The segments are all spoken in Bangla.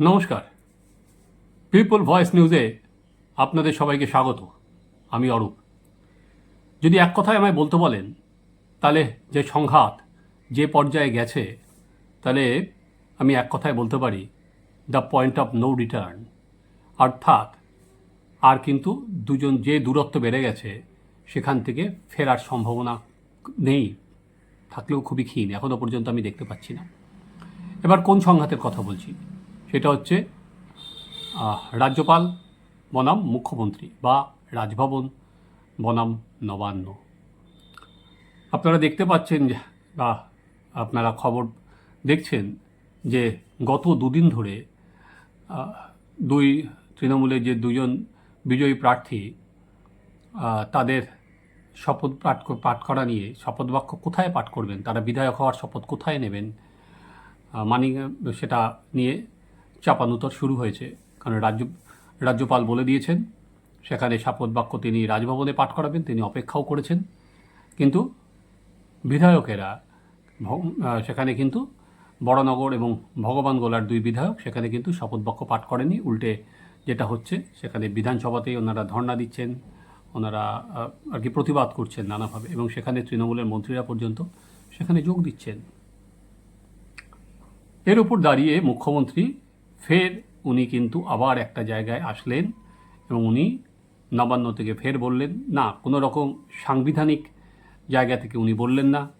নমস্কার। পিপল ভয়েস নিউজে আপনাদের সবাইকে স্বাগত। আমি অরূপ। যদি এক কথায় আমায় বলতে বলেন, তাহলে যে সংঘাত যে পর্যায়ে গেছে, তাহলে আমি এক কথায় বলতে পারি, the point of no return. অর্থাৎ, আর কিন্তু দুজন যে দূরত্ব বেড়ে গেছে, সেখান থেকে ফেরার সম্ভাবনা নেই। থাকলেও খুবই ক্ষীণ। এখনও পর্যন্ত আমি দেখতে পাচ্ছি না। এবার কোন সংঘাতের কথা বলছি? সেটা হচ্ছে রাজ্যপাল বনাম মুখ্যমন্ত্রী বা রাজভবন বনাম নবান্ন। আপনারা দেখতে পাচ্ছেন বা আপনারা খবর দেখছেন যে গত দুদিন ধরে দুই তৃণমূলের যে দুজন বিজয়ী প্রার্থী তাদের শপথ পাঠ পাঠ করা নিয়ে শপথ বাক্য কোথায় পাঠ করবেন? তারা বিধায়ক হওয়ার শপথ কোথায় নেবেন? মানি সেটা নিয়ে চাপানুতর শুরু হয়েছে। কারণ রাজ্য, রাজ্যপাল বলে দিয়েছেন, সেখানে শপথ বাক্য তিনি রাজভবনে পাঠ করাবেন, তিনি অপেক্ষাও করেছেন। কিন্তু বিধায়কেরা সেখানে কিন্তু বড়নগর এবং ভগবান গোলার দুই বিধায়ক সেখানে কিন্তু শপথ বাক্য পাঠ করেনি উল্টে যেটা হচ্ছে, সেখানে বিধানসভাতেই ওনারা ধর্ণা দিচ্ছেন, ওনারা আর কি প্রতিবাদ করছেন নানাভাবে এবং সেখানে তৃণমূলের মন্ত্রীরা পর্যন্ত সেখানে যোগ দিচ্ছেন। এর উপর দাঁড়িয়ে মুখ্যমন্ত্রী ফের উনি কিন্তু আবার একটা জায়গায় আসলেন এবং উনি নবান্ন থেকে ফের বললেন, না, কোনো রকম সাংবিধানিক জায়গা থেকে উনি বললেন না।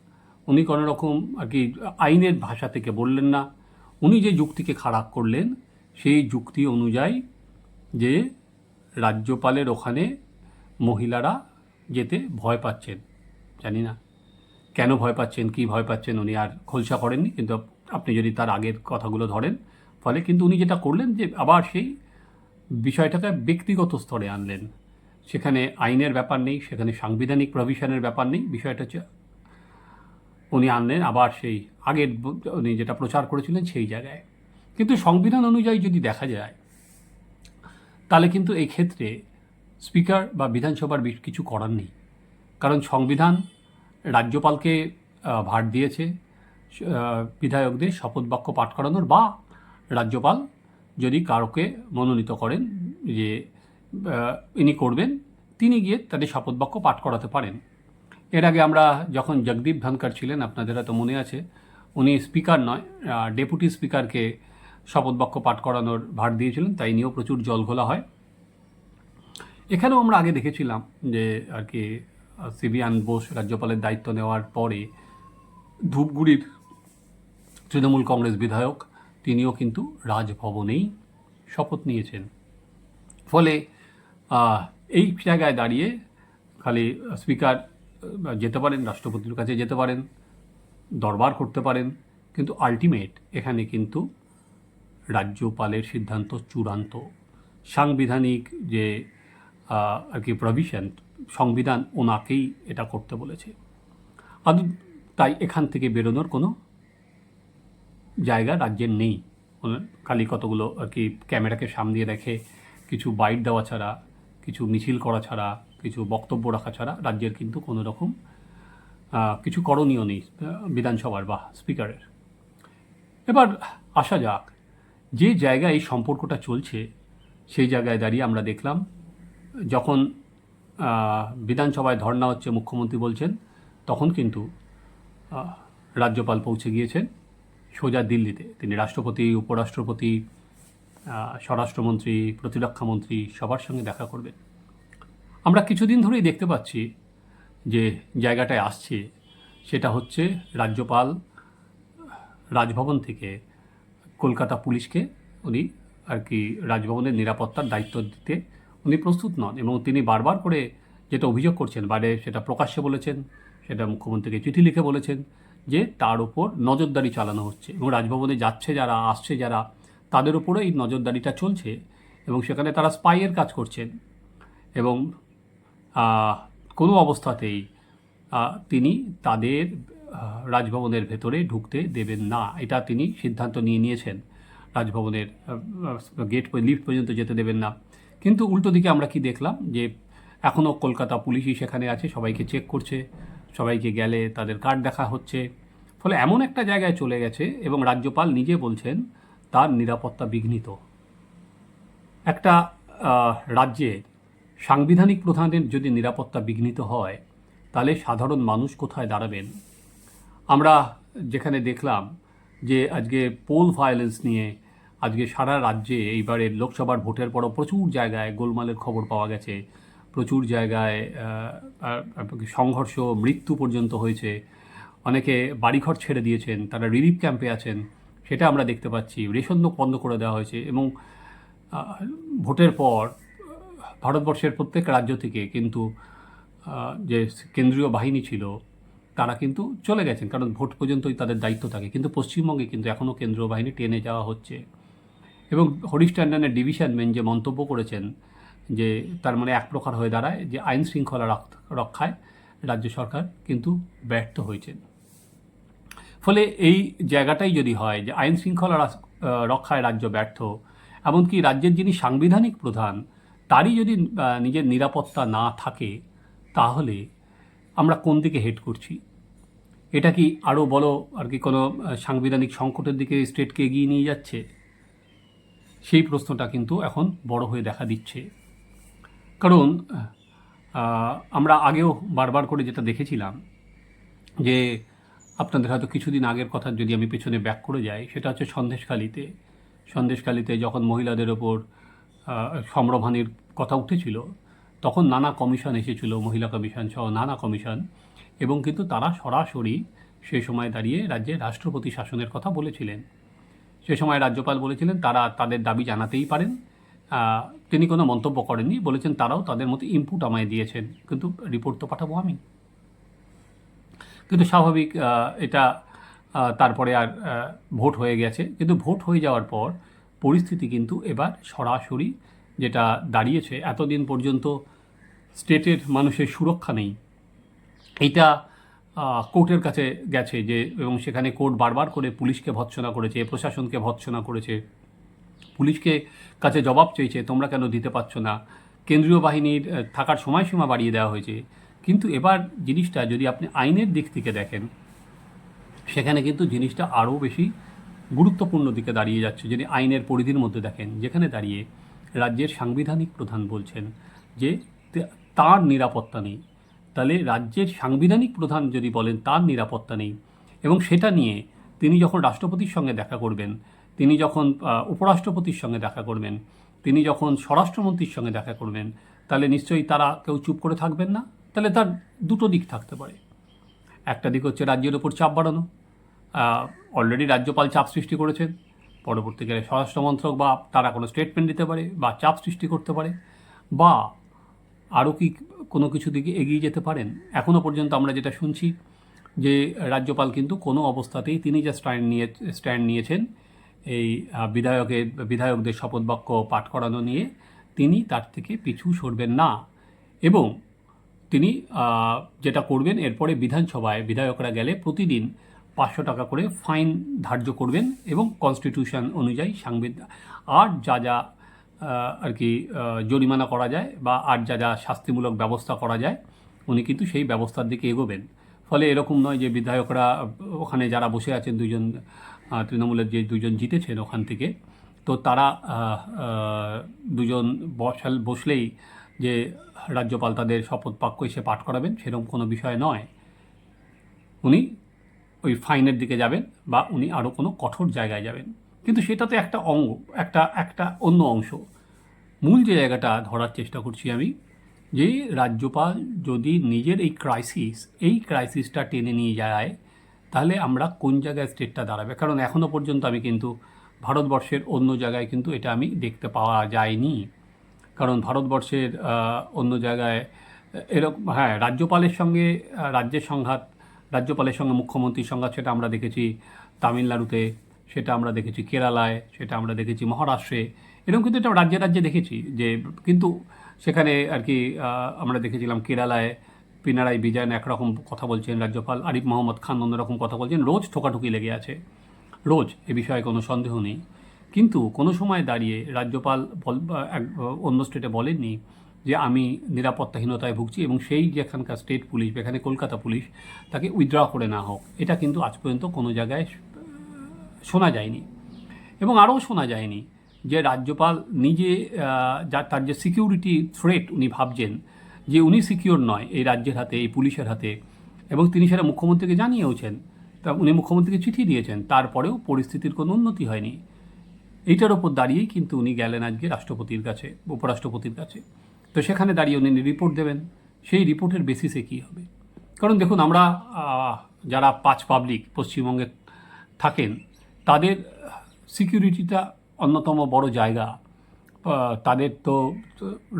উনি কোনো রকম আর কি আইনের ভাষা থেকে বললেন না। উনি যে যুক্তিকে খারাপ করলেন, সেই যুক্তি অনুযায়ী যে রাজ্যপালের ওখানে মহিলারা যেতে ভয় পাচ্ছেন। জানি না কেন ভয় পাচ্ছেন, কি ভয় পাচ্ছেন, উনি আর খোলসা করেননি। কিন্তু আপনি যদি তার আগের কথাগুলো ধরেন ফলে কিন্তু উনি যেটা করলেন যে আবার সেই বিষয়টাকে ব্যক্তিগত স্তরে আনলেন। সেখানে আইনের ব্যাপার নেই, সেখানে সাংবিধানিক প্রভিশনের ব্যাপার নেই, বিষয়টা হচ্ছে উনি আনলেন আবার সেই আগের উনি যেটা প্রচার করেছিলেন সেই জায়গায়। কিন্তু সংবিধান অনুযায়ী যদি দেখা যায়, তাহলে কিন্তু এই ক্ষেত্রে স্পিকার বা বিধানসভার কিছু করার নেই। কারণ সংবিধান রাজ্যপালকে ভার দিয়েছে বিধায়কদের শপথ বাক্য পাঠ করানোর বা রাজ্যপাল যদি কারোকে মনোনীত করেন, যে ইনি করবেন, তিনি গিয়ে তাদের শপথ বাক্য পাঠ করাতে পারেন। এর আগে আমরা যখন জগদীপ ধনকর ছিলেন, আপনাদের হয়তো মনে আছে, উনি স্পিকার নয় ডেপুটি স্পিকারকে শপথ বাক্য পাঠ করানোর ভার দিয়েছিলেন, তাই নিয়েও প্রচুর জল ঘোলা হয়। এখানেও আমরা আগে দেখেছিলাম যে, আর কি সিবিয়ান বোস রাজ্যপালের দায়িত্ব নেওয়ার পরে ধূপগুড়ির তৃণমূল কংগ্রেস বিধায়ক তিনিও কিন্তু রাজভবনেই শপথ নিয়েছেন। ফলে এই জায়গায় দাঁড়িয়ে খালি স্পিকার যেতে পারেন, রাষ্ট্রপতির কাছে যেতে পারেন, দরবার করতে পারেন, কিন্তু আলটিমেট এখানে কিন্তু রাজ্যপালের সিদ্ধান্ত চূড়ান্ত। সাংবিধানিক যে আর কি প্রভিশন সংবিধান ওনাকেই এটা করতে বলেছে। আদৌ তাই এখান থেকে বেরোনোর কোনো জায়গা রাজ্যের নেই। খালি কতগুলো আর কি ক্যামেরাকে সামনে রেখে কিছু বাইট দেওয়া ছাড়া, কিছু মিছিল করা ছাড়া, কিছু বক্তব্য রাখা ছাড়া রাজ্যের কিন্তু কোনো রকম কিছু করণীয় নেই বিধানসভার বা স্পিকারের। এবার আসা যাক, যে জায়গায় এই সম্পর্কটা চলছে, সেই জায়গায় দাঁড়িয়ে আমরা দেখলাম, যখন বিধানসভায় ধর্ণা হচ্ছে মুখ্যমন্ত্রী বলছেন, তখন কিন্তু রাজ্যপাল পৌঁছে গিয়েছেন। সোজা দিল্লিতে। তিনি রাষ্ট্রপতি, উপরাষ্ট্রপতি স্বরাষ্ট্রমন্ত্রী, প্রতিরক্ষামন্ত্রী সবার সঙ্গে দেখা করবেন। আমরা কিছুদিন ধরেই দেখতে পাচ্ছি যে জায়গাটায় আসছে সেটা হচ্ছে রাজ্যপাল, রাজভবন থেকে কলকাতা পুলিশকে উনি আর কি রাজভবনের নিরাপত্তার দায়িত্ব দিতে উনি প্রস্তুত নন এবং তিনি বারবার করে যেটা অভিযোগ করছেন বাইরে সেটা প্রকাশ্যে বলেছেন, সেটা মুখ্যমন্ত্রীকে চিঠি লিখে বলেছেন যে তার উপর নজরদারি চালানো হচ্ছে এবং রাজভবনে যাচ্ছে যারা, আসছে যারা, তাদের উপরে এই নজরদারিটা চলছে এবং সেখানে তারা স্পাইয়ের কাজ করছেন এবং কোনো অবস্থাতেই তিনি তাদের রাজভবনের ভেতরে ঢুকতে দেবেন না। এটা তিনি সিদ্ধান্ত নিয়ে নিয়েছেন। রাজভবনের গেট লিফট পর্যন্ত যেতে দেবেন না। কিন্তু উল্টো দিকে আমরা কি দেখলাম যে এখনও কলকাতা পুলিশই সেখানে আছে, সবাইকে চেক করছে। সবাইকে গেলে তাদের কার্ড দেখা হচ্ছে। ফলে এমন একটা জায়গায় চলে গেছে এবং রাজ্যপাল নিজে বলছেন, তার নিরাপত্তা বিঘ্নিত। একটা রাজ্যে সাংবিধানিক প্রধানের যদি নিরাপত্তা বিঘ্নিত হয়, তাহলে সাধারণ মানুষ কোথায় দাঁড়াবেন? আমরা যেখানে দেখলাম যে আজকে পোল ভায়োলেন্স নিয়ে আজকে সারা রাজ্যে এইবারের লোকসভার ভোটের পরও প্রচুর জায়গায় গোলমালের খবর পাওয়া গেছে। প্রচুর জায়গায় সংঘর্ষ, মৃত্যু পর্যন্ত হয়েছে। অনেকে বাড়িঘর ছেড়ে দিয়েছেন, তারা রিলিফ ক্যাম্পে আছেন, সেটা আমরা দেখতে পাচ্ছি। রেশন বন্ধ করে দেওয়া হয়েছে এবং ভোটের পর, ভারতবর্ষের প্রত্যেক রাজ্য থেকে কিন্তু যে কেন্দ্রীয় বাহিনী ছিল, তারা কিন্তু চলে গেছেন। কারণ ভোট পর্যন্তই তাদের দায়িত্ব থাকে। কিন্তু পশ্চিমবঙ্গে কিন্তু এখনও কেন্দ্রীয় বাহিনী টেনে যাওয়া হচ্ছে। এবং হরিশ ট্যান্ডনের ডিভিশন মেন যে মন্তব্য করেছেন যে তার মানে এক প্রকার হয়ে দাঁড়ায় যে আইন শৃঙ্খলা রক- রক্ষায় রাজ্য সরকার কিন্তু ব্যর্থ হয়েছেন ফলে এই জায়গাটাই যদি হয় যে আইন শৃঙ্খলা রক্ষায় রাজ্য ব্যর্থ, এমনকি রাজ্যের যিনি সাংবিধানিক প্রধান, তারই যদি নিজের নিরাপত্তা না থাকে, তাহলে আমরা কোন দিকে হেড করছি? এটা কি আরও বলো, আর কি কোনো সাংবিধানিক সংকটের দিকে স্টেটকে এগিয়ে নিয়ে যাচ্ছে? সেই প্রশ্নটা কিন্তু এখন বড় হয়ে দেখা দিচ্ছে। কারণ আমরা আগেও বারবার করে যেটা দেখেছিলাম যে আপনাদের হয়তো কিছুদিন আগের কথা যদি আমি পেছনে ব্যাক করে যাই, সেটা হচ্ছে সন্দেশখালিতে। সন্দেশখালিতে যখন মহিলাদের ওপর সম্রভানির কথা উঠেছিল, তখন নানা কমিশন এসেছিল, মহিলা কমিশন সহ নানা কমিশন, এবং কিন্তু তারা সরাসরি সে সময় দাঁড়িয়ে রাজ্যে রাষ্ট্রপতি শাসনের কথা বলেছিলেন। সে সময় রাজ্যপাল বলেছিলেন, তারা তাদের দাবি জানাতেই পারেন তিনি কোনো মন্তব্য করেননি। বলেছেন তারাও তাদের মতো ইনপুট আমায় দিয়েছেন। কিন্তু রিপোর্ট তো পাঠাবো আমি। কিন্তু স্বাভাবিক এটা তারপরে আর ভোট হয়ে গেছে। কিন্তু ভোট হয়ে যাওয়ার পর পরিস্থিতি কিন্তু এবার সরাসরি যেটা দাঁড়িয়েছে, এতদিন পর্যন্ত স্টেটের মানুষের সুরক্ষা নেই। এটা কোর্টের কাছে গেছে যে, এবং সেখানে কোর্ট বারবার করে পুলিশকে ভৎসনা করেছে, প্রশাসনকে ভৎসনা করেছে। পুলিশকে কাছে জবাব চেয়েছে, তোমরা কেন দিতে পারছ না? কেন্দ্রীয় বাহিনীর থাকার সময়সীমা বাড়িয়ে দেওয়া হয়েছে। কিন্তু এবার জিনিসটা যদি আপনি আইনের দিক থেকে দেখেন, সেখানে কিন্তু জিনিসটা আরও বেশি গুরুত্বপূর্ণ দিকে দাঁড়িয়ে যাচ্ছে, যদি আইনের পরিধির মধ্যে দেখেন। যেখানে দাঁড়িয়ে রাজ্যের সাংবিধানিক প্রধান বলছেন যে তার নিরাপত্তা নেই। তাহলে রাজ্যের সাংবিধানিক প্রধান যদি বলেন, তার নিরাপত্তা নেই। এবং সেটা নিয়ে তিনি যখন রাষ্ট্রপতির সঙ্গে দেখা করবেন তিনি যখন উপরাষ্ট্রপতির সঙ্গে দেখা করবেন, তিনি যখন স্বরাষ্ট্রমন্ত্রীর সঙ্গে দেখা করবেন, তাহলে নিশ্চয়ই তারা কেউ চুপ করে থাকবেন না? তাহলে তার দুটো দিক থাকতে পারে। একটা দিক হচ্ছে রাজ্যের ওপর চাপ বাড়ানো। অলরেডি রাজ্যপাল চাপ সৃষ্টি করেছেন। পরবর্তীকালে স্বরাষ্ট্রমন্ত্রক বা তারা কোনো স্টেটমেন্ট দিতে পারে বা চাপ সৃষ্টি করতে পারে বা আরও কি কোনো কিছু দিকে এগিয়ে যেতে পারেন? এখনও পর্যন্ত আমরা যেটা শুনছি যে রাজ্যপাল কিন্তু কোনো অবস্থাতেই তিনি যে স্ট্যান্ড নিয়ে, স্ট্যান্ড নিয়েছেন এই বিধায়কের, বিধায়কদের শপথ বাক্য পাঠ করানো নিয়ে তিনি তার থেকে পিছু সরবেন না। এবং তিনি যেটা করবেন, এরপরে বিধানসভায় বিধায়করা গেলে প্রতিদিন পাঁচশো টাকা করে ফাইন ধার্য করবেন এবং কনস্টিটিউশন অনুযায়ী সাংবিধান আর যা যা আর কি জরিমানা করা যায় বা আর যা যা শাস্তিমূলক ব্যবস্থা করা যায়, উনি কিন্তু সেই ব্যবস্থার দিকে এগোবেন। ফলে এরকম নয় যে বিধায়করা, ওখানে যারা বসে আছেন দুজন তৃণমূলের যে দুজন জিতেছেন ওখান থেকে, তো তারা দুজন বসাল, বসলেই যে রাজ্যপাল তাদের শপথ বাক্য এসে পাঠ করাবেন, সেরকম কোনো বিষয় নয়। উনি ওই ফাইনের দিকে যাবেন বা উনি আরও কোনো কঠোর জায়গায় যাবেন। কিন্তু সেটা তো একটা অঙ্গ, একটা একটা অন্য অংশ। মূল যে জায়গাটা ধরার চেষ্টা করছি আমি, যে রাজ্যপাল যদি নিজের এই ক্রাইসিস এই ক্রাইসিসটা টেনে নিয়ে যায় তাহলে আমরা কোন জায়গায় স্টেটটা দাঁড়াবে? কারণ এখনও পর্যন্ত আমি কিন্তু ভারতবর্ষের অন্য জায়গায় কিন্তু এটা আমি দেখতে পাওয়া যায়নি। কারণ ভারতবর্ষের অন্য জায়গায় এরকম হ্যাঁ রাজ্যপালের সঙ্গে রাজ্যের সংঘাত, রাজ্যপালের সঙ্গে মুখ্যমন্ত্রীর সংঘাত সেটা আমরা দেখেছি তামিলনাড়ুতে, সেটা আমরা দেখেছি কেরালায়, সেটা আমরা দেখেছি মহারাষ্ট্রে। এরকম কিন্তু এটা রাজ্যে রাজ্যে দেখেছি যে, কিন্তু সেখানে আর কি আমরা দেখেছিলাম কেরালায় পিনারাই বিজয়ন একরকম কথা বলছেন রাজ্যপাল আরিফ মোহাম্মদ খান অন্যরকম কথা বলছেন, রোজ ঠোকাঠুকি লেগে আছে। রোজ, এ বিষয়ে কোনো সন্দেহ নেই। কিন্তু কোনো সময় দাঁড়িয়ে রাজ্যপাল অন্য স্টেটে বলেননি যে আমি নিরাপত্তাহীনতায় ভুগছি এবং সেই যেখানকার স্টেট পুলিশ, যেখানে কলকাতা পুলিশ, তাকে উইথড্র করে না হোক। এটা কিন্তু আজ পর্যন্ত কোনো জায়গায় শোনা যায়নি। এবং আরও শোনা যায়নি যে রাজ্যপাল নিজে তার যে সিকিউরিটি থ্রেট উনি ভাবছেন যে উনি সিকিউর নয় এই রাজ্যের হাতে, এই পুলিশের হাতে এবং তিনি সেটা মুখ্যমন্ত্রীকে জানিয়েওছেন। তা উনি মুখ্যমন্ত্রীকে চিঠি দিয়েছেন। তারপরেও পরিস্থিতির কোনো উন্নতি হয়নি। এইটার ওপর দাঁড়িয়েই কিন্তু উনি গেলেন আজকে রাষ্ট্রপতির কাছে, উপরাষ্ট্রপতির কাছে। তো সেখানে দাঁড়িয়ে উনি রিপোর্ট দেবেন। সেই রিপোর্টের বেসিসে কী হবে? কারণ দেখুন, আমরা যারা পাঁচ পাবলিক পশ্চিমবঙ্গে থাকেন, তাদের সিকিউরিটিটা অন্যতম বড় জায়গা। তাদের তো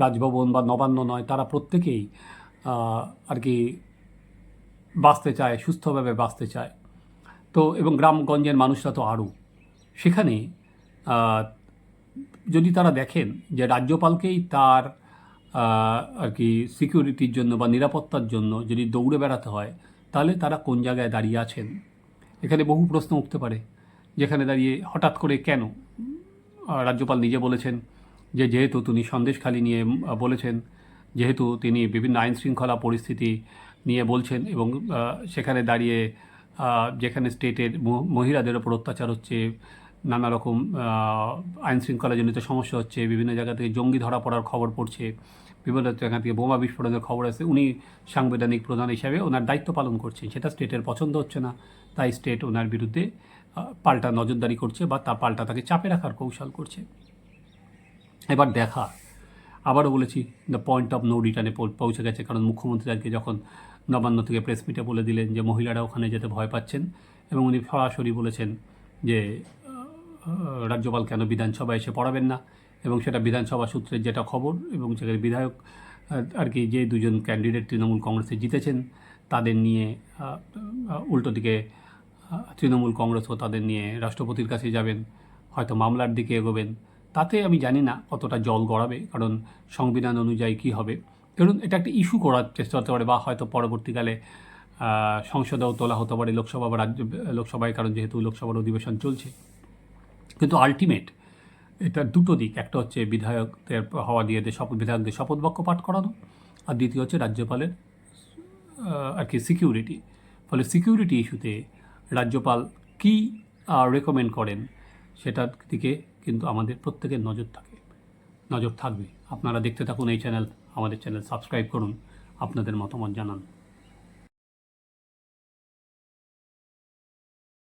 রাজভবন বা নবান্ন নয়, তারা প্রত্যেকেই আর কি বাঁচতে চায়, সুস্থভাবে বাঁচতে চায়। তো এবং গ্রামগঞ্জের মানুষরা তো আরও। সেখানে যদি তারা দেখেন যে রাজ্যপালকেই তার আর কি সিকিউরিটির জন্য বা নিরাপত্তার জন্য যদি দৌড়ে বেড়াতে হয়, তাহলে তারা কোন জায়গায় দাঁড়িয়ে আছেন? এখানে বহু প্রশ্ন উঠতে পারে। যেখানে দাঁড়িয়ে হঠাৎ করে কেন রাজ্যপাল নিজে বলেছেন যে যেহেতু তিনি সন্দেশখালি নিয়ে বলেছেন, যেহেতু তিনি বিভিন্ন আইন শৃঙ্খলা পরিস্থিতি নিয়ে বলছেন এবং সেখানে দাঁড়িয়ে যেখানে স্টেটের মহিলাদের ওপর অত্যাচার হচ্ছে, নানা রকম আইন শৃঙ্খলাজনিত সমস্যা হচ্ছে, বিভিন্ন জায়গা থেকে জঙ্গি ধরা পড়ার খবর পড়ছে, বিভিন্ন জায়গা থেকে বোমা বিস্ফোরণের খবর আছে, উনি সাংবিধানিক প্রধান হিসাবে ওনার দায়িত্ব পালন করছেন, সেটা স্টেটের পছন্দ হচ্ছে না, তাই স্টেট ওনার বিরুদ্ধে পাল্টা নজরদারি করছে বা তা পাল্টা তাকে চাপে রাখার কৌশল করছে। এবার দেখা। আবারও বলেছি দ্য পয়েন্ট অফ নো রিটার্নে পৌঁছে গেছে। কারণ মুখ্যমন্ত্রী আজকে যখন নবান্ন থেকে প্রেস মিটে বলে দিলেন যে মহিলারা ওখানে যেতে ভয় পাচ্ছেন এবং উনি সরাসরি বলেছেন যে রাজ্যপাল কেন বিধানসভায় এসে পড়াবেন না? এবং সেটা বিধানসভা সূত্রের যেটা খবর এবং সেখানে বিধায়ক, আর কি যে দুজন ক্যান্ডিডেট তৃণমূল কংগ্রেসে জিতেছেন, তাদের নিয়ে উল্টো দিকে তৃণমূল কংগ্রেসও তাদের নিয়ে রাষ্ট্রপতির কাছে যাবেন, হয়তো মামলার দিকে এগোবেন। তাতে আমি জানি না কতটা জল গড়াবে, কারণ সংবিধান অনুযায়ী কী হবে। কারণ এটা একটা ইস্যু করার চেষ্টা হতে পারে বা হয়তো পরবর্তীকালে সংসদেও তোলা হতে পারে লোকসভা বা রাজ্য, লোকসভায়, কারণ যেহেতু লোকসভার অধিবেশন চলছে। কিন্তু আলটিমেট এটা দুটো দিক, একটা হচ্ছে বিধায়কদের হওয়া দিয়ে শপথ, বিধায়কদের শপথ বাক্য পাঠ করানো, আর দ্বিতীয় হচ্ছে রাজ্যপালের আর কি সিকিউরিটি ফলে সিকিউরিটি ইস্যুতে রাজ্যপাল কী রেকমেন্ড করেন, সেটার দিকে কিন্তু আমাদের প্রত্যেকের নজর থাকে, নজর থাকবে। আপনারা দেখতে থাকুন এই চ্যানেল, আমাদের চ্যানেল সাবস্ক্রাইব করুন, আপনাদের মতামত জানান।